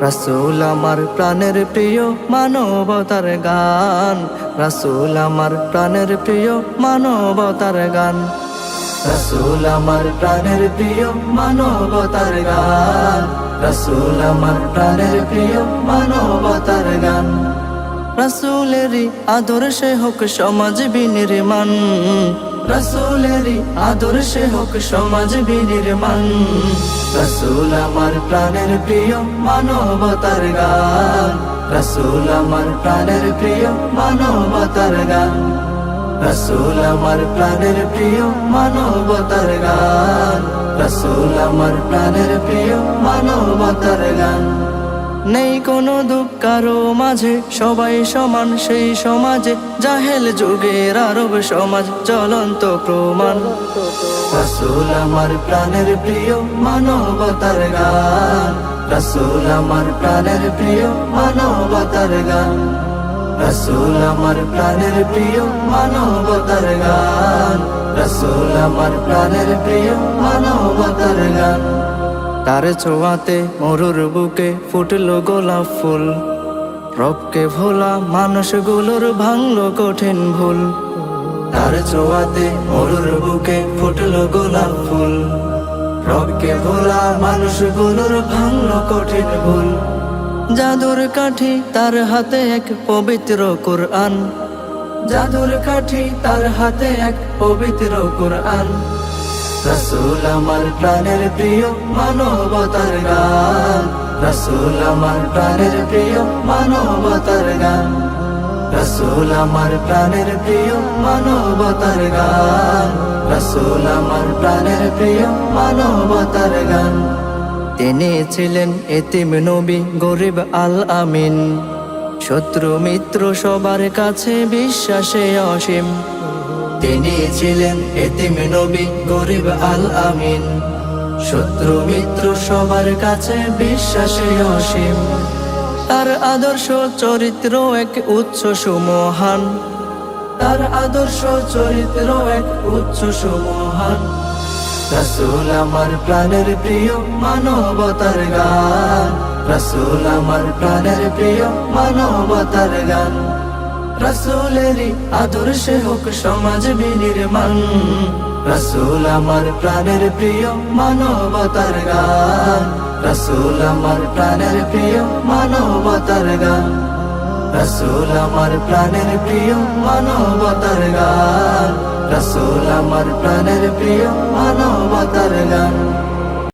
রাসূল আমার প্রাণের প্রিয় মানবতার গান। রাসূল আমার প্রাণের প্রিয় মানবতার গান। রাসূল আমার প্রাণের প্রিয় মানবতার গান। রাসূল আমার প্রাণের প্রিয় মানবতার গান। রাসূলেরই আদর্শে হোক সমাজ বিনির্মাণ। রাসূলেরই আদর্শে হোক সমাজ বিনির্মাণ। রাসূল আমার প্রাণের প্রিয় মানবতার গান। রাসূল আমার প্রাণের প্রিয় মানবতার গান। রাসূল আমার প্রাণের প্রিয় মানবতার গান। রাসূল আমার প্রাণের প্রিয় মানবতার গান। নেই কোনো দুঃখ কারও মাঝে। সবাই সমান, সেই সমাজে জাহেল যুগের আরব সমাজ। চলন্ত প্রমাণ। রাসূল আমার প্রাণের প্রিয় মানবতার গান। রাসূল আমার প্রাণের প্রিয় মানবতার গান। রাসূল আমার প্রাণের প্রিয় মানবতার গান। রাসূল আমার প্রাণের প্রিয় মানবতার গান। তার ছোঁয়াতে মরুর বুকে ফুটলো গোলাপ ফুল। রবকে ভোলা মানুষগুলোর ভাঙলো কঠিন ভুল। তার ছোঁয়াতে মরুর বুকে ফুটলো গোলাপ ফুল। রবকে ভোলা মানুষগুলোর ভাঙলো কঠিন ভুল। জাদুর কাঠি তার হাতে এক পবিত্র কোরআন। জাদুর কাঠি তার হাতে এক পবিত্র কোরআন। রসুল আমার প্রাণের প্রিয় মানবতার গান। রসুল আমার প্রাণের প্রিয় মানবতার গান। রসুল আমার প্রাণের প্রিয় মানবতার গান। রসুল আমার প্রাণের প্রিয় মানবতার গান। তিনি ছিলেন এতিম নবী, গরিব আল আমিন। শত্রু মিত্র সবার কাছে বিশ্বাসে অসীম। তিনি ছিলেন এতিম নবী গরিব আল আমিন। শত্রু মিত্র সবার কাছে বিশ্বাসে অসীম। তার আদর্শ চরিত্র এক উচ্চ সুমহান। তার আদর্শ চরিত্র এক উচ্চ সুমহান। রসুল আমার প্রাণের প্রিয় মানবতার গান। রসুল আমার প্রাণের প্রিয় মানবতার গান। রসুলেরই আদর্শে হোক সমাজ বিনির্মাণ। রসুল আমার প্রাণের প্রিয় মানবতার গান। রসুল আমার প্রাণের প্রিয় মানবতার গান। রসুল আমার প্রাণের প্রিয় মানবতার গান। রসুল আমার প্রাণের প্রিয় মানবতার গান।